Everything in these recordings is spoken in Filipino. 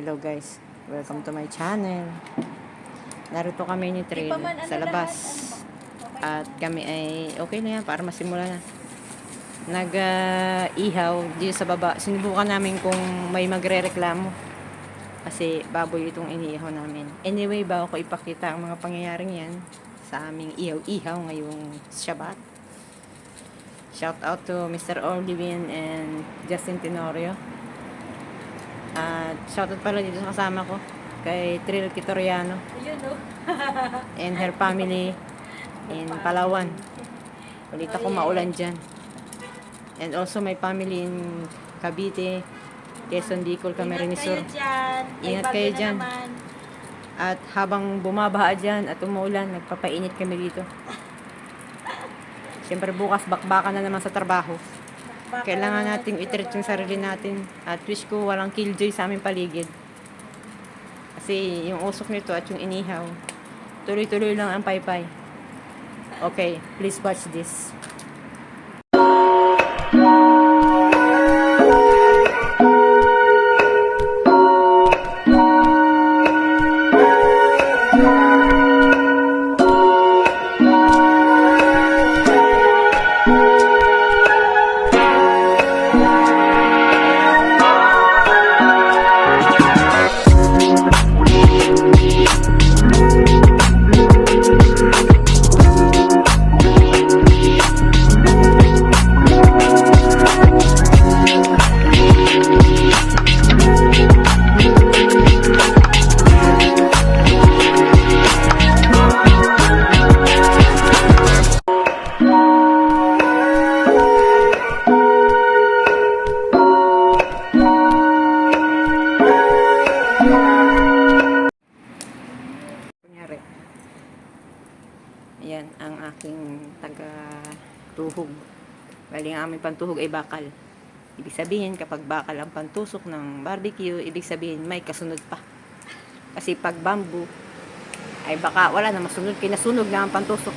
Hello guys, welcome to my channel. Narito kami ni Trail man ano sa labas. ano. At kami ay okay na yan para masimula na. Nag-ihaw dito sa baba. Sinubukan namin kung may magre-reklamo. Kasi baboy itong iniihaw namin. Anyway, bago ko ipakita ang mga pangyayaring yan sa aming ihaw-ihaw ngayong Shabbat. Shout out to Mr. Olivin and Justin Tenorio. At shoutout pala dito sa kasama ko kay Trill Kitoriano Ayun, no? and her family in Palawan. Balita ko Oh, yeah. maulan dyan. And also my family in Cavite, Quezon, Bicol, Camarines Sur. Ingat kayo dyan. At habang bumabaha dyan at umuulan, nagpapainit kami dito. Siyempre bukas bakbakan na naman sa trabaho. Kailangan nating itreat yung sarili natin. At wish ko walang killjoy sa aming paligid. Kasi yung usok nito at yung inihaw, tuloy-tuloy lang ang paypay. Okay, please watch this. Ang aking taga-tuhog. Bali, ang aming pantuhog ay bakal. Ibig sabihin, kapag bakal ang pantusok ng barbecue, ibig sabihin, may kasunod pa. Kasi pag bamboo, ay baka wala na masunod, kinasunog na ang pantusok.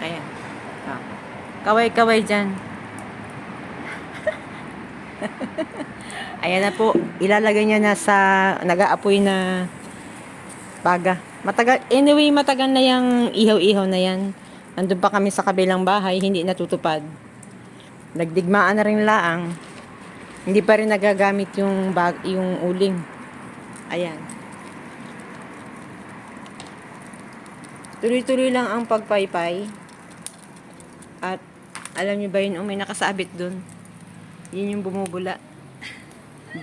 Ayan. Ah. Kaway-kaway dyan. Ayan na po, ilalagay niya na sa nag-aapoy na baga. Matagal, anyway, matagal na yung ihaw-ihaw na yan. Nandun pa kami sa kabilang bahay, hindi natutupad. Nagdigmaan na rin laang. Hindi pa rin nagagamit yung bag, yung uling. Ayan. Tuloy-tuloy lang ang pagpaypay. At alam niyo ba yun, oh, may nakasabit dun. Yun yung bumubula.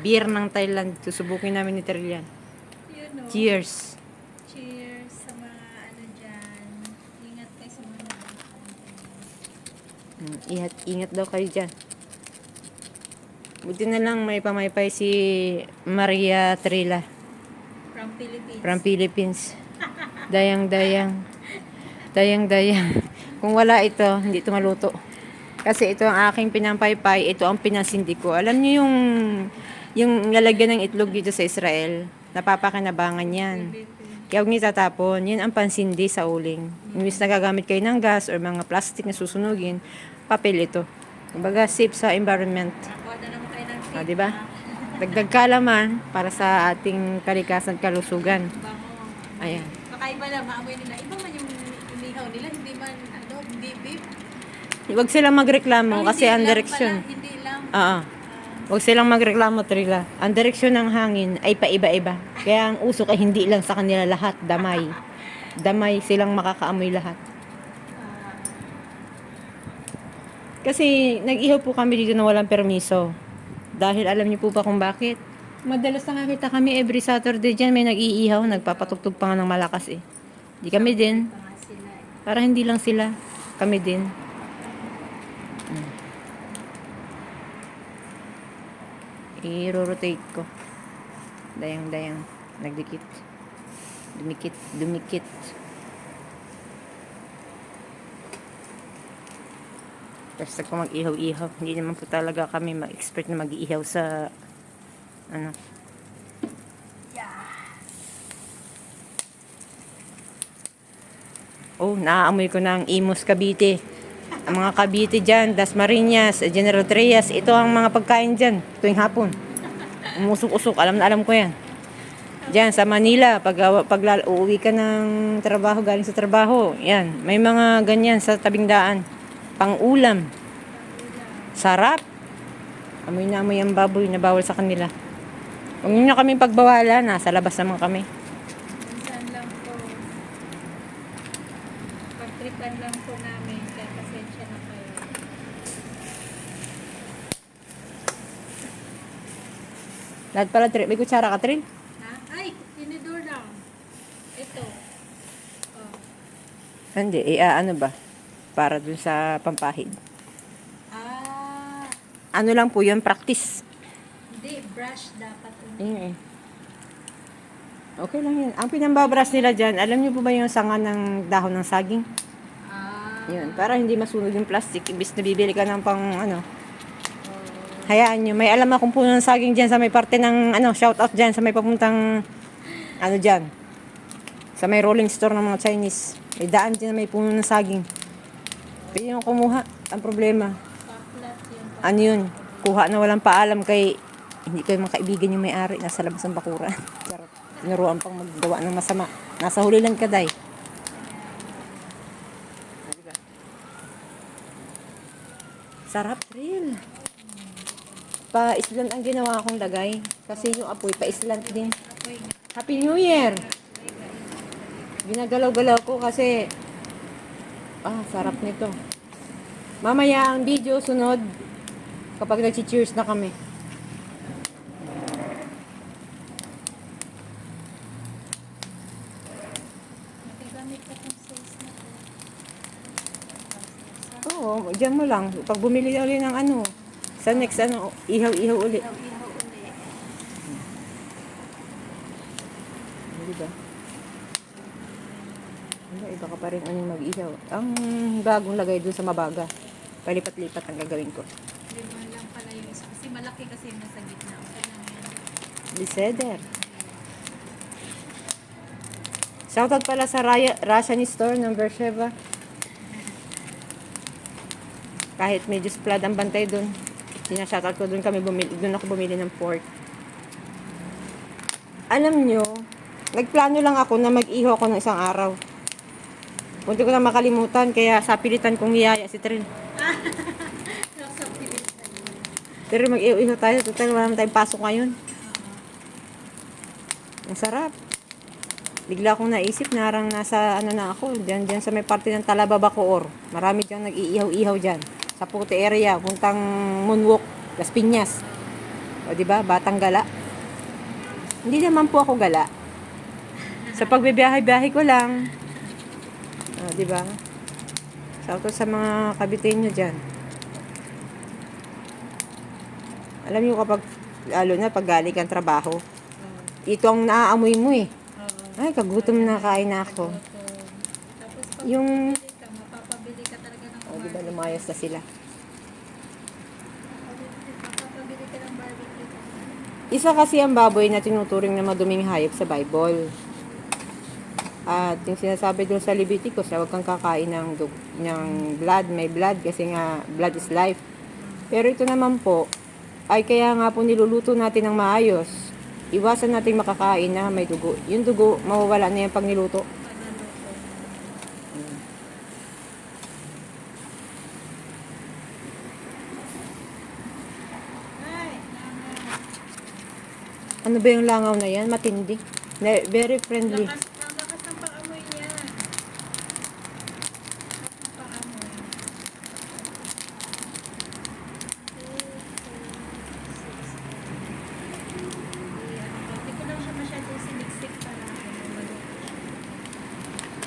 Beer ng Thailand. Susubukin namin ni. Yun, no? Cheers! Cheers sa mga ano dyan. Ingat kayo sa mga Mm, Ingat, ingat daw kayo dyan. Buti na lang may pamaypay si Maria Trila From Philippines. from Philippines. Dayang-dayang. Dayang-dayang. Kung wala ito, hindi ito maluto. Kasi ito ang aking pinampaypay, ito ang pinasindi ko. Alam niyo yung yung lalagyan ng itlog dito sa Israel, napapakinabangan yan. Kaya huwag niyo tatapon. Yan ang pansindi sa uling. Imbis na gagamit kayo ng gas or mga plastic na susunugin, papel ito. Kumbaga, safe sa environment. Ako na naman kayo ng Ah, tip, di ba? ha? Dagdag kalaman para sa ating kalikasan at kalusugan. Bango. Ayan. Kakaiba lang, maamoy nila. Iba man yung inihaw nila, hindi man, ano, hindi beef. Huwag silang magreklamo Ah, kasi ang direksyon. Hindi lang. Oo. Huwag silang magreklamo, Trila. Ang direksyon ng hangin ay paiba-iba. Kaya ang usok ay hindi lang sa kanila lahat, damay. Damay silang makakaamoy lahat. Ah, Kasi nag-ihaw po kami dito na walang permiso. Dahil alam niyo po ba kung bakit? Madalas nakakita kami every Saturday dyan, may nag-iihaw, nagpapatugtog pa nga ng malakas eh. Di kami din. Para hindi lang sila, kami din. I-rotate ko. Dayang-dayang. Nagdikit. Dumikit. Dumikit. Basta ko mag-ihaw-ihaw. Hindi naman po talaga kami ma-expert na mag-ihaw sa ano. Oh, naaamoy ko na ang Imus Cavite. Ang mga Cavite dyan, Dasmariñas, General Trias, ito ang mga pagkain dyan tuwing hapon. Umusok-usok. Alam na alam ko yan. Diyan sa Manila, pag, pag lal- uuwi ka ng trabaho, galing sa trabaho, yan. May mga ganyan sa tabing daan. Pang-ulam. Sarap. Amoy na amoy ang baboy na bawal sa kanila. Huwag niyo na kami pagbawalan. Nasa labas naman kami. Minsan lang po. Pagtripan lang po namin. Kaya pasensya na kayo. Lahat pala, Tril. May kutsara ka, Tril? Ha? Ay! Tinidor lang. Ito. Oh. Hindi. Eh, ah, ano ba? Para dun sa pampahid. Ah! Ano lang po yun, practice. Hindi, brush dapat. Ayun eh. Okay lang yun. Ang pinambabras nila dyan, alam niyo po ba yung sanga ng dahon ng saging? Ah. Yun, para hindi masunog yung plastic. Ibis na bibili ka ng pang, ano, hayaan nyo. May alam akong puno ng saging dyan sa may parte ng, ano, shout out dyan sa may papuntang, ano dyan. Sa may rolling store ng mga Chinese. May daan dyan na may puno ng saging. Pwede yung kumuha. Ang problema, ano yun, kuha na walang paalam kay hindi kayo mga kaibigan yung may-ari nasa labas ng. Charot. Tinuruan pang maggawa ng masama. Nasa huli lang ka, day. Sarap, thrill. Pa-islant ang ginawa kong lagay. Kasi yung apoy, pa-islant din. Happy New Year! Ginagalaw-galaw ko kasi ah, sarap nito. Mamaya ang video sunod kapag nag-cheers na kami. Oo, dyan mo lang. Pag bumili ulit ng ano, sa next ano, ihaw-ihaw ulit. Ihaw-ihaw ulit. Di ba? Ano, iba ka pa rin ano yung mag-ihaw. Ang bagong lagay dun sa mabaga. Palipat-lipat ang gagawin ko. Lima lang pala yung isa. Kasi malaki kasi yung nasa gitna. Biseder. Shoutout pala sa Raya, Russian store ng Bersheva. Kahit medyo splad ang bantay doon. Sinashoutout ko doon kami bumili, doon ako bumili ng pork. Alam nyo, nagplano lang ako na mag-iho ako ng isang araw. Punti ko na makalimutan, kaya sa pilitan kong niyaya si Trin. Pero mag-iho tayo, total wala naman tayong pasok ngayon. Ang sarap. Bigla kong naisip, narang nasa ano na ako, dyan, dyan sa may parte ng Talaba Bacoor. Marami dyan nag-iihaw-ihaw dyan. Sa Puti area, puntang Moonwalk, Las Piñas. O di ba Batang Gala. Hindi naman po ako gala. Sa pagbibiyahe-biyahe ko lang. O, di ba? Shoutout sa mga kabitenyo dyan. Alam niyo kapag, lalo na pag galing kang trabaho, ito ang naaamoy mo eh. Ay, kagutom na kain na ako. Yung, bumili ka, mapapabili ka talaga ng oh, di ba lumayas na sila. Isa kasi ang baboy na tinuturing na maduming hayop sa Bible. At yung sinasabi doon sa Leviticus, huwag kang kakain ng, ng blood, may blood, kasi nga blood is life. Pero ito naman po, ay kaya nga po niluluto natin ng maayos. Iwasan natin makakain na may dugo. Yung dugo, mawawala na yan pag niluto. Ano ba yung langaw na yan? Matindi. Very friendly. Lakas, lakas ng pang-amoy niya. Para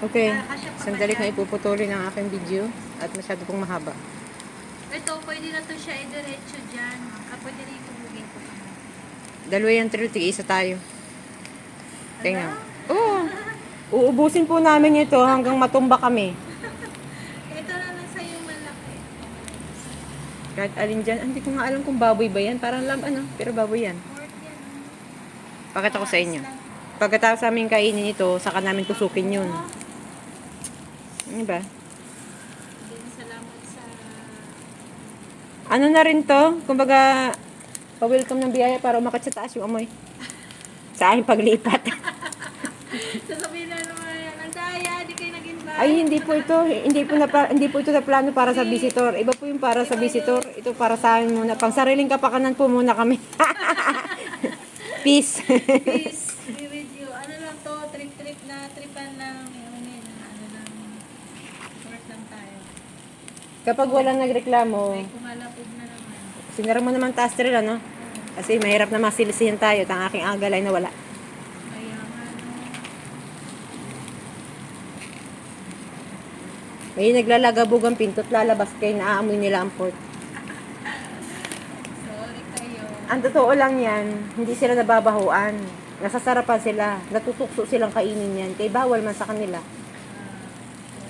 Okay. Sandali yan? ipuputulin ang aking video at masyado pong mahaba. Ito, pwede na to siya i-diretso dyan. Ah, pwede rin itubugin ko. Dalawa yung trail, tig-isa tayo. Tingnan. Oo. Uubusin po namin ito hanggang matumba kami. Ito na lang sa'yo malaki. Kahit alin dyan, ah, hindi ko nga alam kung baboy ba yan. Parang lam, ano, pero baboy yan. Pakita ko sa inyo. Pagkatapos namin kainin ito, saka namin tusukin yun. Ano ba? Din salamat sa... Ano na rin to? Kumbaga, Pa-welcome ng biyaya para umakit sa taas yung amoy. Sa aking paglipat. Sasabihin na naman yan, ang daya, di kayo nag-invite. Ay, hindi po ito. Hindi po, na, hindi po ito na plano para sa visitor. Iba po yung para sa visitor. Ito para sa amin muna. Pang sariling kapakanan po muna kami. Peace. Please, be with you. Ano lang to, trip-trip na, tripan lang. Yun yun, ano lang, work lang tayo. Kapag walang nagreklamo, May kumalapog na naman. sinara mo naman taas rin, ano? Kasi mahirap na masilisihan tayo. at Ang aking agal ay nawala. May naglalagabog ang pinto at lalabas kayo, naaamoy nila ang port. Sorry kayo. Ang totoo lang yan, hindi sila nababahuan. Nasasarapan sila. Natutukso silang kainin yan. Kaya bawal man sa kanila.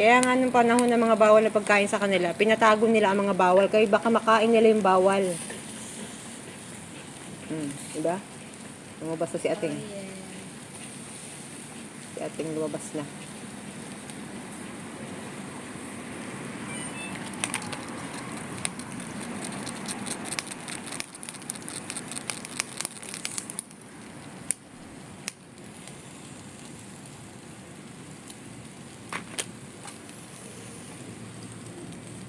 Kaya nga nung panahon ng mga bawal na pagkain sa kanila, pinatago nila ang mga bawal. Kaya baka makain nila yung bawal. Hmm, diba? Lumabas na si ating. Oh, yeah. Si ating lumabas na.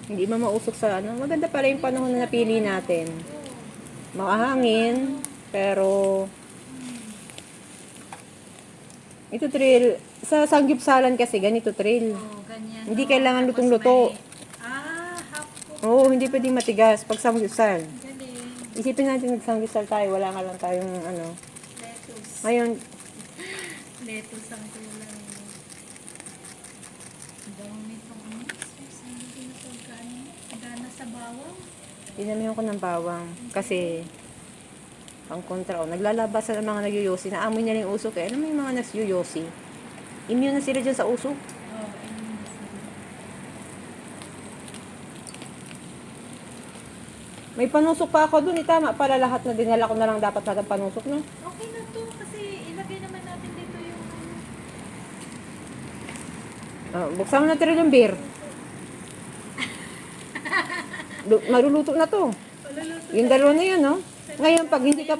Hindi ba mausok sa ano? Maganda pala yung panahon na napili natin. Makahangin, pero ito trail, sa sanggipsalan kasi ganito trail. Oh, ganyan. Hindi no? kailangan lutong-luto. may- Ah, half. Oo, hindi pwedeng matigas pag sanggipsal. Galing. Isipin natin nagsanggipsal tayo, wala nga lang tayong ano. Lettuce. Ngayon, Lettuce ang kulay. Ang dami nitong ano. Sus, hindi na pagkaano. Gana sa bawang. Dinamihan ko ng bawang kasi pang kontra o naglalabasan ang mga nagyuyosi na amoy nila yung usok eh. Ano mo yung mga nagyuyosi? Immune na sila dyan sa usok. Oh. May panusok pa ako dun, eh, tama pala lahat na dinala ko na lang dapat sa panusok, no? Okay na to kasi ilagay naman natin dito yung Ah, buksan mo na tira yung beer. Lu- na to. Yung dalawa na yun, no? Ngayon, pag hindi ka...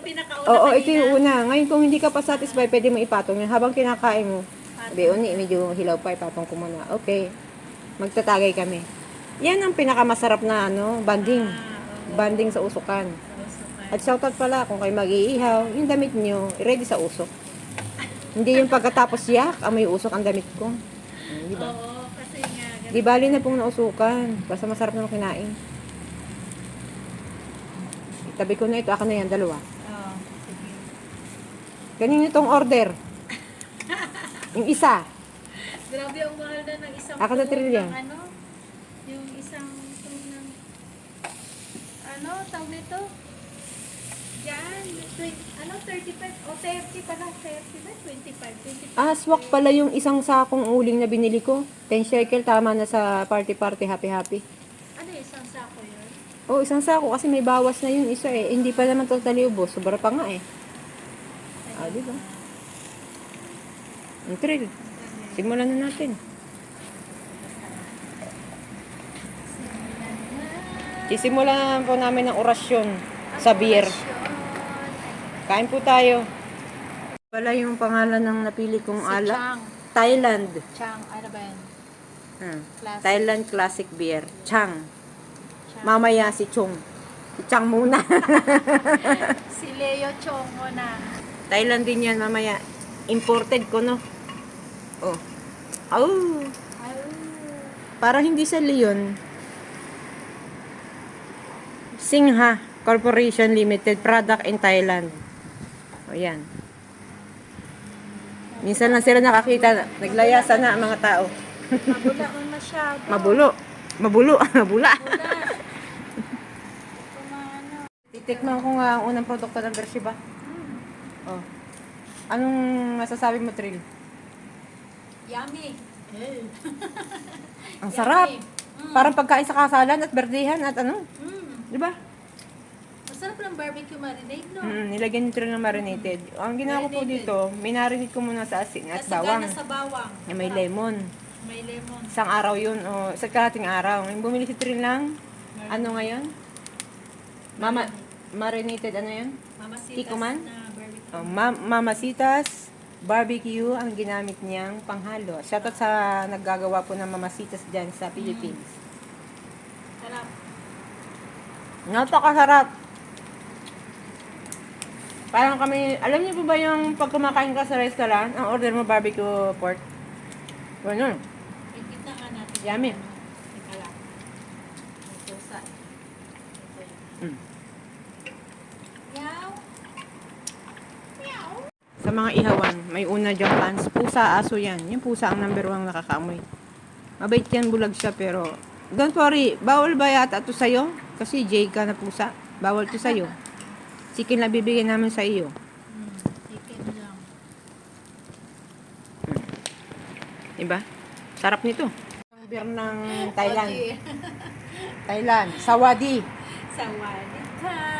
Oo, ito yung una. Ngayon, kung hindi ka pa satisfied, pwede mo ipatong yun. Habang kinakain mo, sabi, uni, medyo hilaw pa, ipatong ko muna. Okay. Magtatagay kami. Yan ang pinakamasarap na, ano, banding. Banding sa usukan. At shoutout pala, kung kayo mag-iihaw, yung damit nyo, ready sa usok. Hindi yung pagkatapos yak, amoy usok ang damit ko. Hmm, Di ba? Oo, kasi nga. Di bali na pong nausukan. Basta masarap na kinain. Tabi ko na ito. Ako na yan, dalawa. Oo, sige. Ganyan itong order. Yung isa. Grabe ang mahal na ng isang Ako na trillion. ng ano, yung isang tubo ng, ano, tawag nito? Yan, twen- ano, 35, o 30 pala, 30 ba? 25, 25. Ah, swak pala yung isang sakong uling na binili ko. 10 shekel, tama na sa party-party, happy-happy. Ano yung isang sako yun? Oh, isang sako kasi may bawas na yung isa eh. Hindi pa naman totally ubos. Sobra pa nga eh. Ah, di ba? Ang thrill. Simulan na natin. Sisimulan na po namin ng orasyon sa beer. Kain po tayo. Wala yung pangalan ng napili kong Si ala. Chang. Thailand. Chang, ano ba yan? Hmm. Classic. Thailand Classic Beer. Chang. Mamaya si Chung. Si Chang muna. Si Leo Chong mo na. Thailand din yan mamaya. Imported ko, no? Oh. Oh. Para hindi sa Leon. Singha Corporation Limited. Product in Thailand. O yan. Minsan lang sila nakakita. Naglayasan na ang mga tao. mabula mo masyado. Mabulo. Mabulo. Mabula. Mabula. Titikman ko nga ang unang produkto ng Bershiba. Oh. Anong masasabi mo, Trill? Yummy. Ang sarap. Mm. Parang pagkain sa kasalan at berdehan at ano. Mm. Di ba? Masarap ng barbecue marinade, no? Mm, nilagyan nito rin ng marinated. Ang ginawa ko po dito, minarinate ko muna sa asin at Kasi bawang. gana sa bawang. Na may lemon. May lemon. Isang araw yun, o sa kalating araw. Yung bumili si Trill lang, ano ngayon? Mama, marinated, ano yun? Mamasitas Tikuman? na barbecue. Oh, ma- mamasitas barbecue ang ginamit niyang panghalo. Shoutout sa naggagawa po ng mamasitas dyan sa Philippines. Sarap. Napakasarap. Parang kami, alam niyo po ba yung pag kumakain ka sa restaurant, ang order mo barbecue pork? Ganun. Ikita ka natin. Yummy. Ano, Teka lang. May pusa. Ito yun. Mm. Meow. Meow. Sa mga ihawan, may una dyan pans. Pusa, aso yan. Yung pusa ang number one nakakaamoy. Mabait yan, bulag siya, pero don't worry, bawal ba yata to sa'yo? Kasi J ka na pusa. Bawal to sa'yo. Chicken na bibigyan namin sa iyo. Hmm, chicken lang. Diba? Sarap nito. Ang beer ng Thailand. Thailand. Sawadi. Sawadee ka.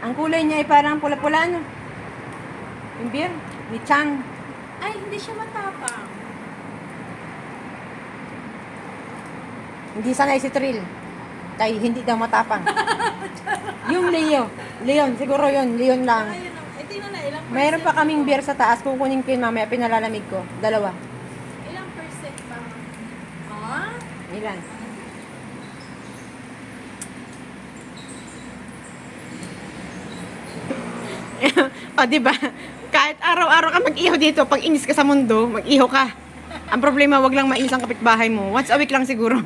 Ang kulay niya ay parang pula-pula, ano? Yung beer. Ni Chang. Ay, hindi siya matapang. Hindi sanay si Trill. Kay hindi daw matapang. yung Leo. Leon, siguro yun. Leon lang. Eh, tingnan na, ilang Mayroon pa percent? kaming beer sa taas. Kukunin ko yun mamaya. Pinalalamig ko. Dalawa. Ilang percent ba? Ah? Ilan? o, di ba? Kahit araw-araw ka mag-iho dito, pag inis ka sa mundo, mag-iho ka. Ang problema, wag lang mainis ang kapitbahay mo. Once a week lang siguro.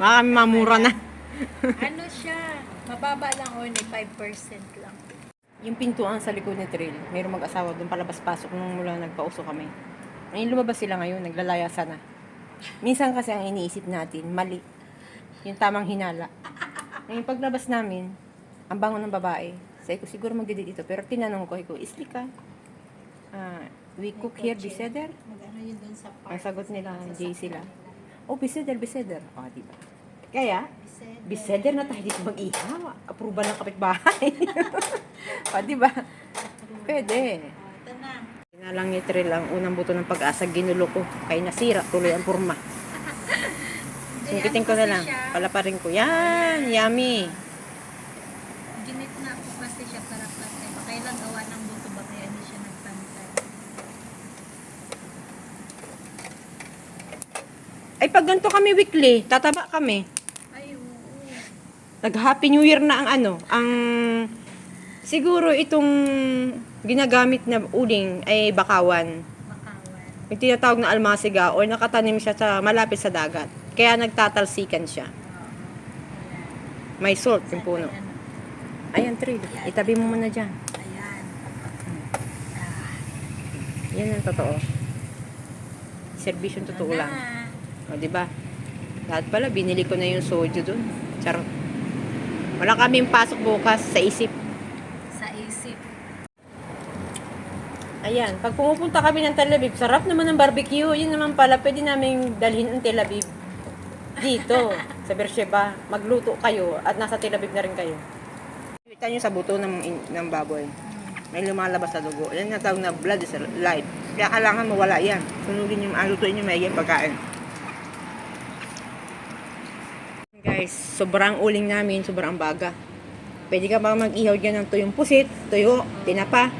Baka kami mamura na. ano siya? Mababa lang o ni 5% lang. Yung pintuan sa likod ni Trail, mayroong mag-asawa doon palabas-pasok nung mula nagpauso kami. Ngayon lumabas sila ngayon, naglalaya sana. Minsan kasi ang iniisip natin, mali. Yung tamang hinala. Ngayon paglabas namin, ang bango ng babae. Sabi ko, siguro magdidate ito. Pero tinanong ko, ko, isli ka? Ah, we cook here, beseder? Mag-ano yun dun sa park. Ang sagot nila, Jay sila. Oh, beseder, beseder. O, oh, diba? Kaya, Bised. Biseder na tayo dito mag-ihaw. Approval ng kapitbahay. o, di ba? Pwede. Oh, ito na. Sinalang ni Trill ang unang buto ng pag-asa, ginulo ko. Kaya nasira, tuloy ang purma. Sungkitin ko na lang. Palaparin ko. Yan, yummy. Ginit na ako kasi siya para pantay. Baka ilang gawa ng buto ba kaya hindi siya nagpantay. Ay, pag ganito kami weekly, tataba kami. Ay. Nag-Happy New Year na ang ano, ang... Siguro itong ginagamit na uling ay bakawan. Makawan. Yung tinatawag na almasiga or nakatanim siya sa malapit sa dagat. Kaya nagtatalsikan siya. May salt yung puno. Ayan, Trill. Itabi mo muna dyan. Ayan. Yan ang totoo. Servisyon totoo lang. O, di ba? Lahat pala, binili ko na yung soju dun. Charot. Wala kaming pasok bukas sa isip. Sa isip. Ayan, pag pumupunta kami ng Tel Aviv, sarap naman ng barbecue. Yun naman pala, pwede namin dalhin ang Tel Aviv. Dito, sa Beersheba. Magluto kayo at nasa Tel Aviv na rin kayo. Kita nyo sa buto ng, ng baboy. May lumalabas sa dugo. Yan yung tawag na blood is life. Kaya kailangan mawala yan. Sunugin yung alutuin yung may pagkain. Guys, sobrang uling namin, sobrang baga. Pwede ka ba mag-ihaw dyan ng tuyong pusit, tuyo, tinapa.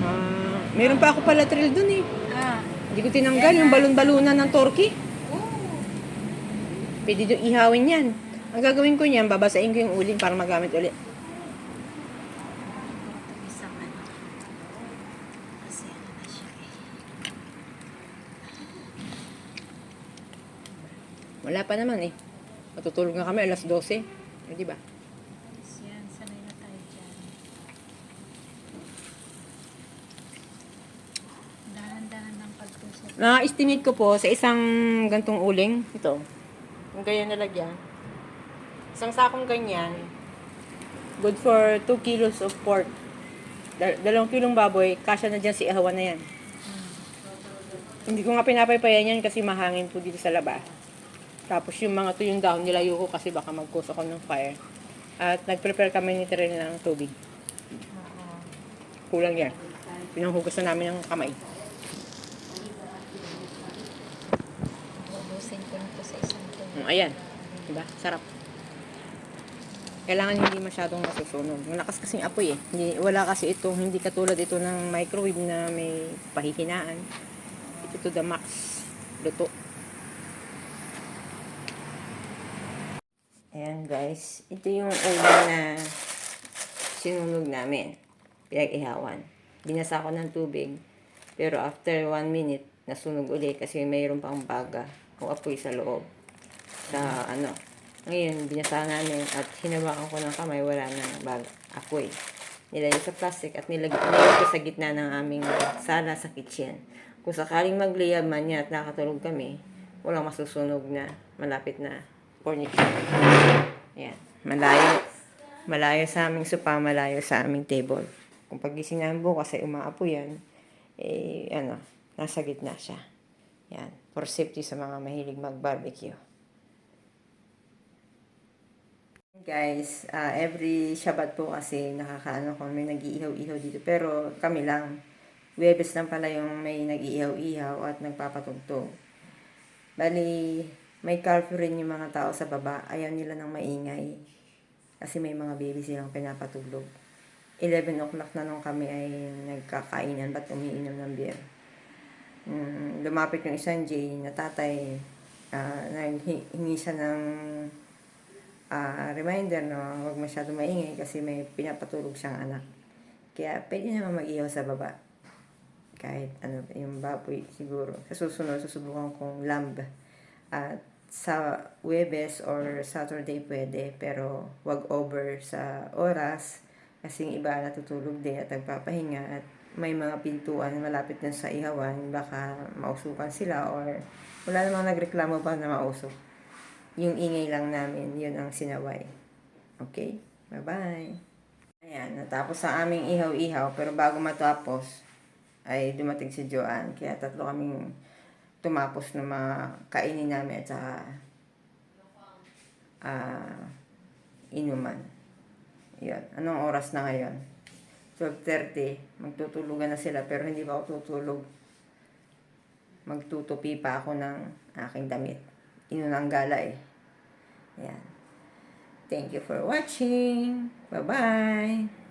Ah, meron pa ako pala trail dun eh. Ah. Hindi ko tinanggal yung balon-balunan ng turkey. Pwede doon ihawin yan. Ang gagawin ko niyan, babasain ko yung uling para magamit ulit. Ano. Ano eh. Wala pa naman eh. Matutulog na kami alas 12. Eh, di ba? Yan. Sanay na tayo dyan. Dahan-dahan ng pagtusok. Na-estimate ko po sa isang gantong uling, ito, kung ganyan nalagyan, isang sakong ganyan, good for 2 kilos of pork. Dal- dalawang kilong baboy, kasya na dyan si ahawan na yan. Hindi ko nga pinapaypayan yan kasi mahangin po dito sa labas. Tapos yung mga to yung down, nilayo ko kasi baka mag-cause ako ng fire. At nag-prepare kami ni Terry ng tubig. Kulang yan. Pinanghugasan namin ng kamay. Ubusin ko nito sa isang tubo. Mm, Ayan. Diba? Sarap. Kailangan hindi masyadong masusunog. Malakas kasing apoy eh. Hindi, wala kasi ito, hindi katulad ito ng microwave na may pahihinaan. Ito to the max. Luto. Ayan guys, ito yung ulam na sinunog namin. Pinag-ihawan. Binasa ko ng tubig. Pero after one minute, nasunog uli kasi mayroon pang baga o apoy sa loob. Sa ano. Ngayon, binasa namin at hinawakan ko ng kamay, wala nang baga, apoy. Nilagay sa plastic at nilagay, ko sa gitna ng aming sala sa kitchen. Kung sakaling magliyab man yan at nakatulog kami, walang masusunog na malapit na furniture. Yan. Malayo. Malayo sa aming sopa, malayo sa aming table. Kung pagising namin bukas ay umaapo yan, eh, ano, nasa gitna siya. Yan. For safety sa mga mahilig mag-barbecue. Guys, ah, every Shabbat po kasi nakakaano ko, may nag-iihaw-ihaw dito. Pero kami lang. Webes lang pala yung may nag-iihaw-ihaw at nagpapatugtog. Bali, may curfew rin yung mga tao sa baba. Ayaw nila ng maingay. Kasi may mga baby silang pinapatulog. 11 o'clock na nung kami ay nagkakainan ba't umiinom ng beer. Mm, lumapit yung isang J na tatay. ah, naghingi siya ng ah, reminder no, huwag masyado maingay kasi may pinapatulog siyang anak. Kaya pwede naman mag-ihaw sa baba. Kahit ano, yung baboy siguro. Sa susunod, susubukan kong lamb. At sa Webes or Saturday pwede, pero wag over sa oras. Kasi yung iba natutulog din at nagpapahinga at may mga pintuan malapit na sa ihawan, baka mausukan sila or wala namang nagreklamo pa na mausok. Yung ingay lang namin, yun ang sinaway. Okay? Bye-bye. Ayan, natapos sa aming ihaw-ihaw, pero bago matapos, ay dumating si Joanne. Kaya tatlo kaming tumapos na mga kainin namin at saka ah, inuman. Yun. Anong oras na ngayon? 12.30. Magtutulugan na sila pero hindi pa ako tutulog. Magtutupi pa ako ng aking damit. Inunang gala eh. Yan. Thank you for watching. Bye-bye.